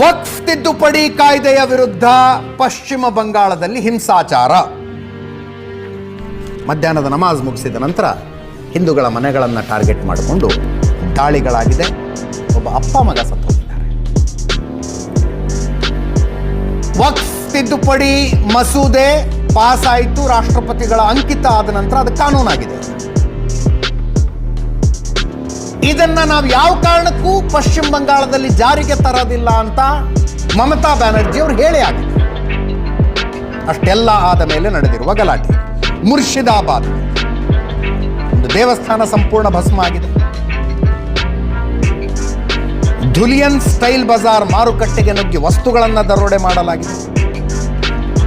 ವಕ್ಫ್ ತಿದ್ದುಪಡಿ ಕಾಯ್ದೆಯ ವಿರುದ್ಧ ಪಶ್ಚಿಮ ಬಂಗಾಳದಲ್ಲಿ ಹಿಂಸಾಚಾರ. ಮಧ್ಯಾಹ್ನದ ನಮಾಜ್ ಮುಗಿಸಿದ ನಂತರ ಹಿಂದೂಗಳ ಮನೆಗಳನ್ನು ಟಾರ್ಗೆಟ್ ಮಾಡಿಕೊಂಡು ದಾಳಿಗಳಾಗಿದೆ. ಒಬ್ಬ ಅಪ್ಪ ಮಗ ಸತ್ತೋಗಿದ್ದಾರೆ ವಕ್ಫ್ ತಿದ್ದುಪಡಿ ಮಸೂದೆ ಪಾಸ್ ಆಯಿತು ರಾಷ್ಟ್ರಪತಿಗಳ ಅಂಕಿತ ಆದ ನಂತರ ಅದು ಕಾನೂನಾಗಿದೆ. ಇದನ್ನ ನಾವು ಯಾವ ಕಾರಣಕ್ಕೂ ಪಶ್ಚಿಮ ಬಂಗಾಳದಲ್ಲಿ ಜಾರಿಗೆ ತರೋದಿಲ್ಲ ಅಂತ ಮಮತಾ ಬ್ಯಾನರ್ಜಿ ಅವರು ಹೇಳಿ ಆಗಿದೆ ಅಷ್ಟೆಲ್ಲ ಆದ ಮೇಲೆ ನಡೆದಿರುವ ಗಲಾಟೆ. ಮುರ್ಷಿದಾಬಾದ್ ಒಂದು ದೇವಸ್ಥಾನ ಸಂಪೂರ್ಣ ಭಸ್ಮ ಆಗಿದೆ. ಧುಲಿಯನ್ ಸ್ಟೈಲ್ ಬಜಾರ್ ಮಾರುಕಟ್ಟೆಗೆ ನುಗ್ಗಿ ವಸ್ತುಗಳನ್ನು ದರೋಡೆ ಮಾಡಲಾಗಿದೆ.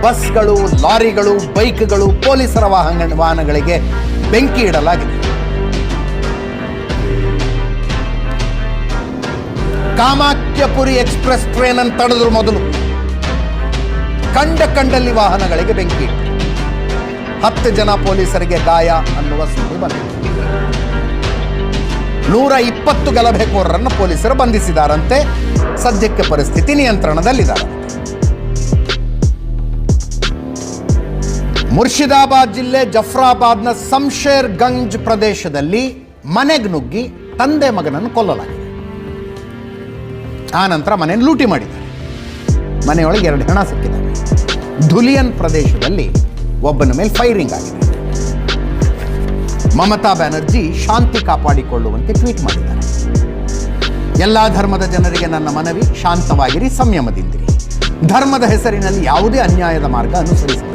ಬಸ್ಗಳು, ಲಾರಿಗಳು, ಬೈಕ್ಗಳು, ಪೊಲೀಸರ ವಾಹನ ವಾಹನಗಳಿಗೆ ಬೆಂಕಿ ಇಡಲಾಗಿದೆ. ಕಾಮಾಖ್ಯಪುರಿ ಎಕ್ಸ್ಪ್ರೆಸ್ ಟ್ರೈನ್ ಅನ್ನು ತಡೆದ್ರು ಮೊದಲು. ಕಂಡ ಕಂಡಲ್ಲಿ ವಾಹನಗಳಿಗೆ ಬೆಂಕಿ. ಹತ್ತು ಜನ ಪೊಲೀಸರಿಗೆ ಗಾಯ ಅನ್ನುವ ಸುದ್ದಿ ಬಂದಿದೆ. ನೂರ ಇಪ್ಪತ್ತು ಗಲಭೆಕೋರರನ್ನು ಪೊಲೀಸರು ಬಂಧಿಸಿದಾರಂತೆ. ಸದ್ಯಕ್ಕೆ ಪರಿಸ್ಥಿತಿ ನಿಯಂತ್ರಣದಲ್ಲಿದ್ದಾರೆ. ಮುರ್ಷಿದಾಬಾದ್ ಜಿಲ್ಲೆ ಜಫ್ರಾಬಾದ್ನ ಸಂಶೇರ್ ಗಂಜ್ ಪ್ರದೇಶದಲ್ಲಿ ಮನೆಗೆ ನುಗ್ಗಿ ತಂದೆ ಮಗನನ್ನು ಕೊಲ್ಲಲಾಗಿದೆ. ಆ ನಂತರ ಮನೆಯನ್ನು ಲೂಟಿ ಮಾಡಿದ್ದಾರೆ. ಮನೆಯೊಳಗೆ ಎರಡು ಹೆಣ ಸಿಕ್ಕಿದ್ದಾರೆ. ಧುಲಿಯನ್ ಪ್ರದೇಶದಲ್ಲಿ ಒಬ್ಬನ ಮೇಲೆ ಫೈರಿಂಗ್ ಆಗಿದೆ. ಮಮತಾ ಬ್ಯಾನರ್ಜಿ ಶಾಂತಿ ಕಾಪಾಡಿಕೊಳ್ಳುವಂತೆ ಟ್ವೀಟ್ ಮಾಡಿದ್ದಾರೆ. ಎಲ್ಲ ಧರ್ಮದ ಜನರಿಗೆ ನನ್ನ ಮನವಿ, ಶಾಂತವಾಗಿರಿ, ಸಂಯಮದಿಂದಿರಿ. ಧರ್ಮದ ಹೆಸರಿನಲ್ಲಿ ಯಾವುದೇ ಅನ್ಯಾಯದ ಮಾರ್ಗ ಅನುಸರಿಸಬೇಡಿ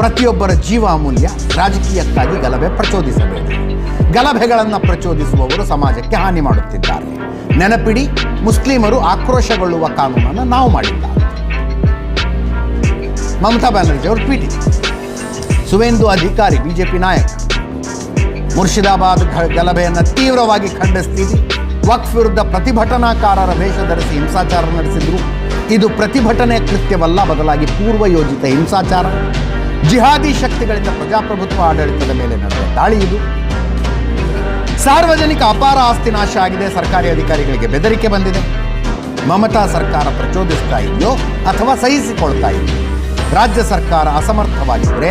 ಪ್ರತಿಯೊಬ್ಬರ ಜೀವ ಅಮೂಲ್ಯ ರಾಜಕೀಯಕ್ಕಾಗಿ ಗಲಭೆ ಪ್ರಚೋದಿಸಬೇಕು. ಗಲಭೆಗಳನ್ನು ಪ್ರಚೋದಿಸುವವರು ಸಮಾಜಕ್ಕೆ ಹಾನಿ ಮಾಡುತ್ತಿದ್ದಾರೆ. ನೆನಪಿಡಿ, ಮುಸ್ಲಿಮರು ಆಕ್ರೋಶಗೊಳ್ಳುವ ಕಾನೂನನ್ನು ನಾವು ಮಾಡಿಲ್ಲ ಮಮತಾ ಬ್ಯಾನರ್ಜಿ ಅವರು ಟ್ವೀಟ್ ಸುವೇಂದು ಅಧಿಕಾರಿ, ಬಿಜೆಪಿ ನಾಯಕ. ಮುರ್ಷಿದಾಬಾದ್ ಗಲಭೆಯನ್ನು ತೀವ್ರವಾಗಿ ಖಂಡಿಸ್ತೀವಿ ವಕ್ಫ್ ವಿರುದ್ಧ ಪ್ರತಿಭಟನಾಕಾರರ ವೇಷ ಧರಿಸಿ ಹಿಂಸಾಚಾರ ನಡೆಸಿದ್ರು. ಇದು ಪ್ರತಿಭಟನೆ ಕೃತ್ಯವಲ್ಲ, ಬದಲಾಗಿ ಪೂರ್ವಯೋಜಿತ ಹಿಂಸಾಚಾರ. ಜಿಹಾದಿ ಶಕ್ತಿಗಳಿಂದ ಪ್ರಜಾಪ್ರಭುತ್ವ ಆಡಳಿತದ ಮೇಲೆ ನಡೆದ ದಾಳಿ ಇದು. ಸಾರ್ವಜನಿಕ ಅಪಾರ ಆಸ್ತಿ ನಾಶ ಆಗಿದೆ, ಸರ್ಕಾರಿ ಅಧಿಕಾರಿಗಳಿಗೆ ಬೆದರಿಕೆ ಬಂದಿದೆ. ಮಮತಾ ಸರ್ಕಾರ ಪ್ರಚೋದಿಸ್ತಾ ಇದೆಯೋ ಅಥವಾ ಸಹಿಸಿಕೊಳ್ತಾ ಇದೆಯೋ? ರಾಜ್ಯ ಸರ್ಕಾರ ಅಸಮರ್ಥವಾಗಿದ್ದರೆ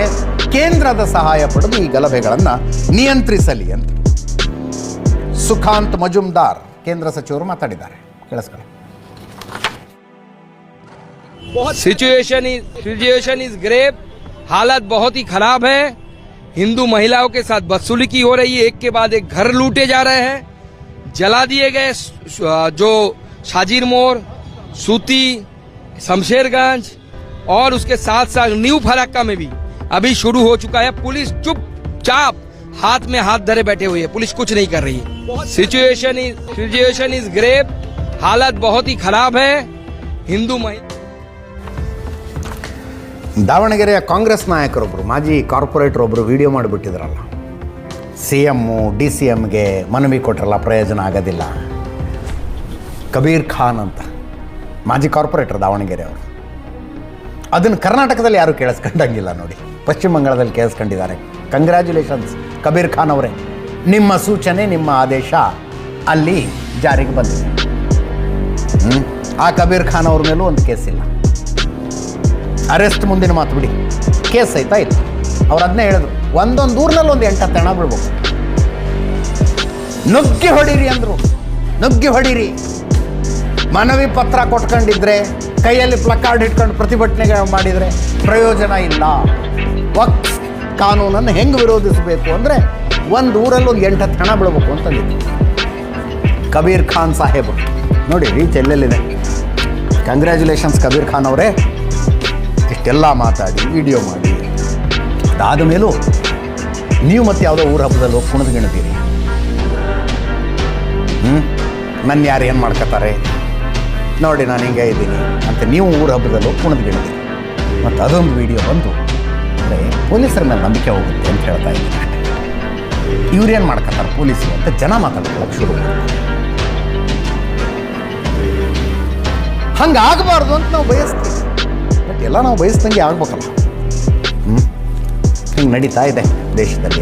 ಕೇಂದ್ರದ ಸಹಾಯ ಪಡೆದು ಈ ಗಲಭೆಗಳನ್ನು ನಿಯಂತ್ರಿಸಲಿ ಅಂತ. ಸುಖಾಂತ್ ಮಜುಮ್ದಾರ್, ಕೇಂದ್ರ ಸಚಿವರು ಮಾತಾಡಿದ್ದಾರೆ. ಕೇಳಿಸ್ಕೊಳ್ಳಿ. Situation is situation is grave हालत बहुत ही खराब है। हिंदू महिलाओं के साथ बदसुल्की हो रही है। एक के बाद एक घर लूटे जा रहे हैं। जला दिए गए जो शाजिर मोड़ सूती, शमशेरगंज और उसके साथ साथ न्यू फराक्का में भी अभी शुरू हो चुका है। पुलिस चुपचाप हाथ में हाथ धरे बैठे हुए है। पुलिस कुछ नहीं कर रही situation is situation is grave हालत बहुत ही खराब है। हिंदू महिला ದಾವಣಗೆರೆಯ ಕಾಂಗ್ರೆಸ್ ನಾಯಕರೊಬ್ಬರು ಮಾಜಿ ಕಾರ್ಪೊರೇಟರ್ ಒಬ್ಬರು ವಿಡಿಯೋ ಮಾಡಿಬಿಟ್ಟಿದ್ರಲ್ಲ. ಸಿ ಎಮ್ಮು ಡಿ ಸಿ ಎಮ್ಗೆ ಮನವಿ ಕೊಟ್ರಲ್ಲ, ಪ್ರಯೋಜನ ಆಗೋದಿಲ್ಲ. ಕಬೀರ್ ಖಾನ್ ಅಂತ, ಮಾಜಿ ಕಾರ್ಪೊರೇಟರ್ ದಾವಣಗೆರೆ ಅವರು. ಅದನ್ನು ಕರ್ನಾಟಕದಲ್ಲಿ ಯಾರೂ ಕೇಳಿಸ್ಕೊಂಡಂಗಿಲ್ಲ ನೋಡಿ. ಪಶ್ಚಿಮ ಬಂಗಾಳದಲ್ಲಿ ಕೇಳಿಸ್ಕೊಂಡಿದ್ದಾರೆ. ಕಂಗ್ರ್ಯಾಚುಲೇಷನ್ಸ್ ಕಬೀರ್ ಖಾನ್ ಅವರೇ. ನಿಮ್ಮ ಸೂಚನೆ, ನಿಮ್ಮ ಆದೇಶ ಅಲ್ಲಿ ಜಾರಿಗೆ ಬಂದಿದೆ. ಆ ಕಬೀರ್ ಖಾನ್ ಅವ್ರ ಮೇಲೂ ಒಂದು ಕೇಸ್ ಇಲ್ಲ ಅರೆಸ್ಟ್ ಮುಂದಿನ ಮಾತು ಬಿಡಿ. ಕೇಸ್ ಆಯ್ತಾ ಇಲ್ಲ? ಅವ್ರು ಅದನ್ನೇ ಹೇಳಿದ್ರು. ಒಂದೊಂದು ಊರಿನಲ್ಲಿ ಒಂದು ಎಂಟತ್ತು ಹಣ ಬಿಡ್ಬೇಕು. ನುಗ್ಗಿ ಹೊಡೀರಿ ಅಂದರು. ನುಗ್ಗಿ ಹೊಡೀರಿ. ಮನವಿ ಪತ್ರ ಕೊಟ್ಕೊಂಡಿದ್ರೆ, ಕೈಯಲ್ಲಿ ಪ್ಲಕಾರ್ಡ್ ಇಟ್ಕೊಂಡು ಪ್ರತಿಭಟನೆ ಮಾಡಿದರೆ ಪ್ರಯೋಜನ ಇಲ್ಲ. ವಕ್ಸ್ ಕಾನೂನನ್ನು ಹೆಂಗೆ ವಿರೋಧಿಸಬೇಕು ಅಂದರೆ ಒಂದು ಊರಲ್ಲಿ ಒಂದು ಎಂಟತ್ತು ಹಣ ಬಿಡಬೇಕು ಅಂತಂದಿತ್ತು ಕಬೀರ್ ಖಾನ್ ಸಾಹೇಬ್. ನೋಡಿ ರೀಚ್ ಎಲ್ಲೆಲ್ಲಿದೆ? ಕಂಗ್ರ್ಯಾಚುಲೇಷನ್ಸ್ ಕಬೀರ್ ಖಾನ್ ಅವರೇ. ಇಷ್ಟೆಲ್ಲ ಮಾತಾಡಿ ವಿಡಿಯೋ ಮಾಡಿ. ಅದಾದ ಮೇಲೂ ನೀವು ಮತ್ತೆ ಯಾವುದೋ ಊರ ಹಬ್ಬದಲ್ಲಿ ಹೋಗಿ ಕುಣಿದ್ಗಿಣಿದ್ದೀರಿ ಹ್ಞೂ ನನ್ನ ಯಾರು ಏನು ಮಾಡ್ಕೋತಾರೆ ನೋಡಿ, ನಾನು ಹಿಂಗೆ ಇದ್ದೀನಿ ಅಂತ ನೀವು ಊರ ಹಬ್ಬದಲ್ಲಿ ಹೋಗಿ ಕುಣಿದ್ಗಿಣಿದ್ದೀರಿ ಮತ್ತು ಅದೊಂದು ವಿಡಿಯೋ ಬಂದು ಅಂದರೆ ಪೊಲೀಸರ ಮೇಲೆ ನಂಬಿಕೆ ಹೋಗುತ್ತೆ ಅಂತ ಹೇಳ್ತಾ ಇದ್ದೀನಿ. ಇವ್ರೇನು ಮಾಡ್ಕೋತಾರೆ ಪೊಲೀಸರು ಅಂತ ಜನ ಮಾತಾಡ್ಕೊಳ್ಳೋಕೆ ಶುರು ಮಾಡ್ತಾರೆ. ಹಂಗಾಗಬಾರ್ದು ಅಂತ ನಾವು ಬಯಸ್ತೀವಿ. ಬಟ್ ಎಲ್ಲ ನಾವು ಬಯಸ್ದಂಗೆ ಆಗ್ಬೇಕಲ್ಲ. ಹ್ಞೂ ಹಿಂಗೆ ನಡೀತಾ ಇದೆ ದೇಶದಲ್ಲಿ